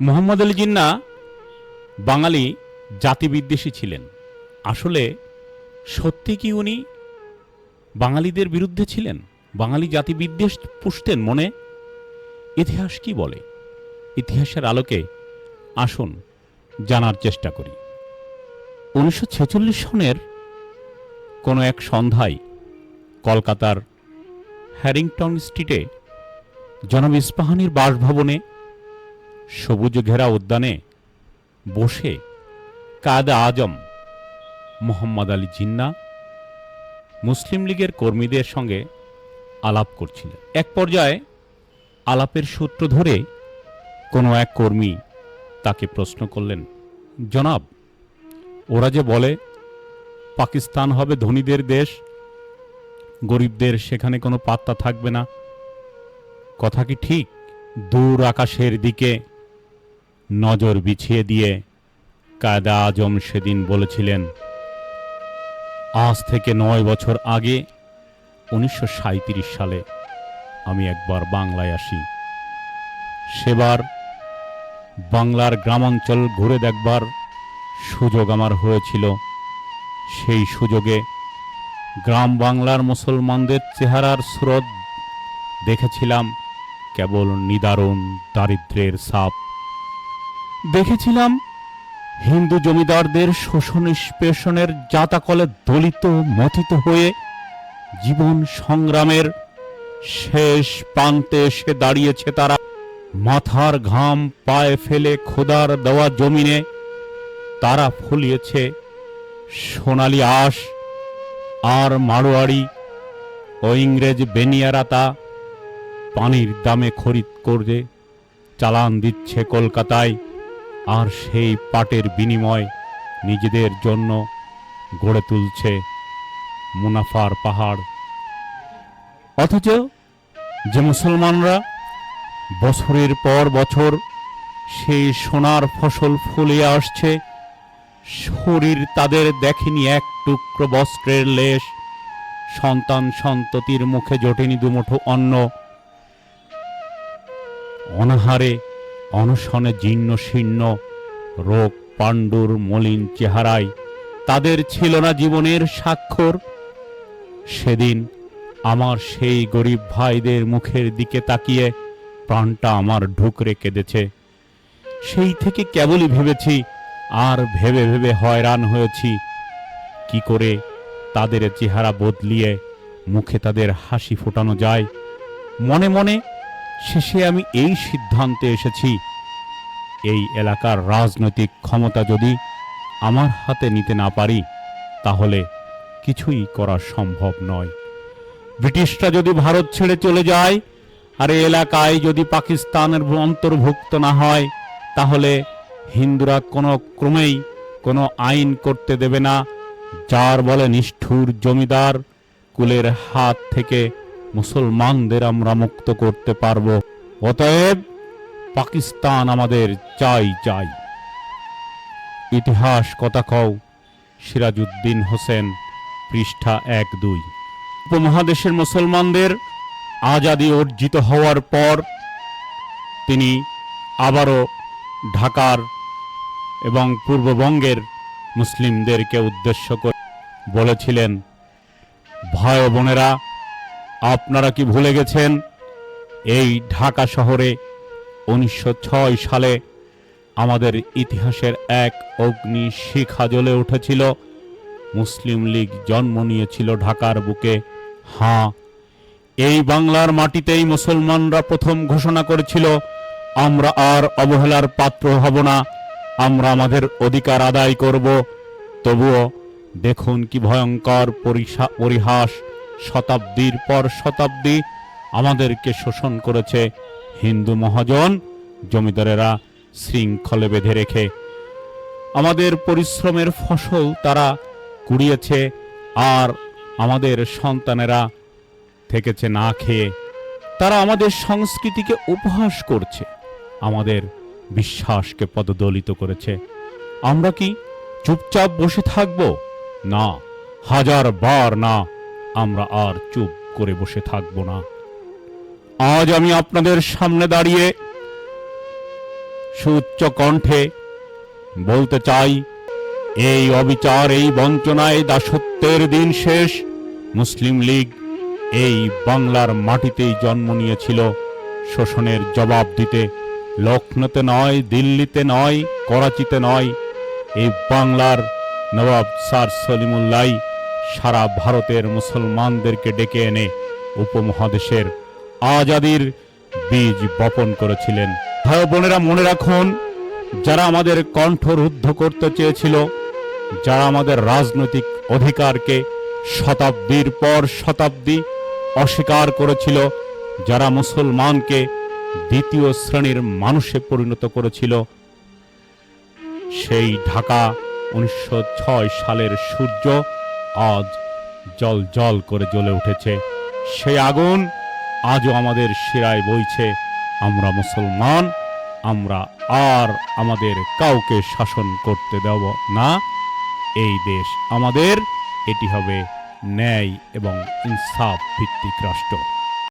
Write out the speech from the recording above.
মোহাম্মদ আলী জিন্না বাঙালি জাতিবিদ্বেষী ছিলেন। আসলে সত্যি কি উনি বাঙালিদের বিরুদ্ধে ছিলেন? বাঙালি জাতিবিদ্বেষ পুষতেন মনে? ইতিহাস কি বলে? ইতিহাসের আলোকে আসুন জানার চেষ্টা করি। উনিশশো ছেচল্লিশ সনের কোনো এক সন্ধ্যায় কলকাতার হ্যারিংটন স্ট্রিটে জনাব ইস্পাহানির বাসভবনে সবুজ ঘেরা উদ্যানে বসে কায়দা আজম, মোহাম্মদ আলী জিন্না মুসলিম লীগের কর্মীদের সঙ্গে আলাপ করছিলেন। এক পর্যায়ে আলাপের সূত্র ধরে কোনো এক কর্মী তাকে প্রশ্ন করলেন, জনাব, ওরা যে বলে পাকিস্তান হবে ধনীদের দেশ, গরিবদের সেখানে কোনো পাত্তা থাকবে না, কথা কি ঠিক? দূর আকাশের দিকে নজর বিছিয়ে দিয়ে কায়দা আজম সেদিন বলেছিলেন, আজ থেকে নয় বছর আগে উনিশশো সাঁইত্রিশ সালে আমি একবার বাংলায় আসি। সেবার বাংলার গ্রামাঞ্চল ঘুরে দেখবার সুযোগ আমার হয়েছিল। সেই সুযোগে গ্রাম বাংলার মুসলমানদের চেহারার স্রোত দেখেছিলাম কেবল নিদারুণ দারিদ্রের সাপ দেখেছিলাম হিন্দু জমিদারদের শোষণ নিষ্পেষণের জাতাকলে দলিত, মথিত হয়ে জীবন সংগ্রামের শেষ প্রান্তে এসে দাঁড়িয়েছে তারা। মাথার ঘাম পায়ে ফেলে খোদার দেওয়া জমিনে তারা ফলিয়েছে সোনালি আঁশ আর মারোয়াড়ি ও ইংরেজ বেনিয়ারা তা পানির দামে খরিদ করে চালান দিচ্ছে কলকাতায়। আর সেই পাটের বিনিময় নিজেদের জন্য গড়ে তুলছে মুনাফার পাহাড়। অথচ যে মুসলমানরা বছরের পর বছর সেই সোনার ফসল ফলিয়ে আসছে, শরীর তাদের দেখেনি এক টুকরো বস্ত্রের লেশ। সন্তান সন্ততির মুখে জটেনি দুমুঠো অন্ন। অনাহারে অনশনে জীর্ণ শীর্ণ, রোগ পাণ্ডুর মলিন চেহারায়। তাদের ছিল না জীবনের স্বাক্ষর। সেদিন আমার সেই গরিব ভাইদের মুখের দিকে তাকিয়ে প্রাণটা আমার ঢুকরে কেঁদেছে। সেই থেকে কেবলই ভেবেছি, আর ভেবে ভেবে হয়রান হয়েছি। কি করে তাদের চেহারা বদলিয়ে মুখে তাদের হাসি ফোটানো যায়? মনে মনে শেষে আমি এই সিদ্ধান্তে এসেছি, এই এলাকার রাজনৈতিক ক্ষমতা যদি আমার হাতে নিতে না পারি, তাহলে কিছুই করা সম্ভব নয়। ব্রিটিশরা যদি ভারত ছেড়ে চলে যায়, আর এলাকায় যদি পাকিস্তানের অন্তর্ভুক্ত না হয়, তাহলে হিন্দুরা কোনো ক্রমেই কোনো আইন করতে দেবে না, যার বলে নিষ্ঠুর জমিদার কুলের হাত থেকে মুসলমানদের আমরা মুক্ত করতে পারব। অতএব পাকিস্তান আমাদের চাই চাই। ইতিহাস কথা কও, সিরাজউদ্দিন হোসেন, পৃষ্ঠা এক দুই। উপমহাদেশের মুসলমানদের আজাদি অর্জিত হওয়ার পর তিনি আবারও ঢাকার এবং পূর্ববঙ্গের মুসলিমদেরকে উদ্দেশ্য করে বলেছিলেন, ভাই বোনেরা আপনারা কি ভুলে গেছেন? এই ঢাকা শহরে উনিশশো ছয় সালে আমাদের ইতিহাসের এক অগ্নি শিখা জ্বলে উঠেছিল। মুসলিম লীগ জন্ম নিয়েছিল ঢাকার বুকে। হাঁ, এই বাংলার মাটিতেই মুসলমানরা প্রথম ঘোষণা করেছিল, আমরা আর অবহেলার পাত্র হব না, আমরা আমাদের অধিকার আদায় করব। তবুও দেখুন কি ভয়ঙ্কর পরিহাস শতাব্দীর পর শতাব্দী আমাদেরকে শোষণ করেছে হিন্দু মহাজন, জমিদারেরা শৃঙ্খলে বেঁধে রেখে। আমাদের পরিশ্রমের ফসল তারা কুড়িয়েছে আর আমাদের সন্তানেরা থেকেছে না খেয়ে। তারা আমাদের সংস্কৃতিকে উপহাস করছে, আমাদের বিশ্বাসকে পদদলিত করেছে। আমরা কি চুপচাপ বসে থাকব? না, হাজার বার না। আমরা আর চুপ করে বসে থাকব না। আজ আমি আপনাদের সামনে দাঁড়িয়ে সুউচ্চ কণ্ঠে বলতে চাই, এই অবিচার, এই বঞ্চনায় দাসত্বের দিন শেষ। মুসলিম লীগ এই বাংলার মাটিতেই জন্ম নিয়েছিল। শোষণের জবাব দিতে লখনৌতে নয়, দিল্লিতে নয়, করাচিতে নয়, এই বাংলার নবাব স্যার সলিমুল্লাই সারা ভারতের মুসলমানদেরকে ডেকে এনে উপমহাদেশের আজাদির বীজ বপন করেছিলেন। ভাই বোনেরা, মনে রাখুন, যারা আমাদের কণ্ঠ রুদ্ধ করতে চেয়েছিল, যারা আমাদের রাজনৈতিক অধিকারকে শতাব্দীর পর শতাব্দী অস্বীকার করেছিল, যারা মুসলমানকে দ্বিতীয় শ্রেণির মানুষে পরিণত করেছিল, সেই ঢাকা উনিশশো ছয় সালের সূর্য আজ জল জল করে জ্বলে উঠেছে। সেই আগুন আজও আমাদের শিরায় বইছে। আমরা মুসলমান, আমরা আর আমাদের কাউকে শাসন করতে দেব না। এই দেশ আমাদের, এটি হবে ন্যায় এবং ইনসাফ ভিত্তিক রাষ্ট্র।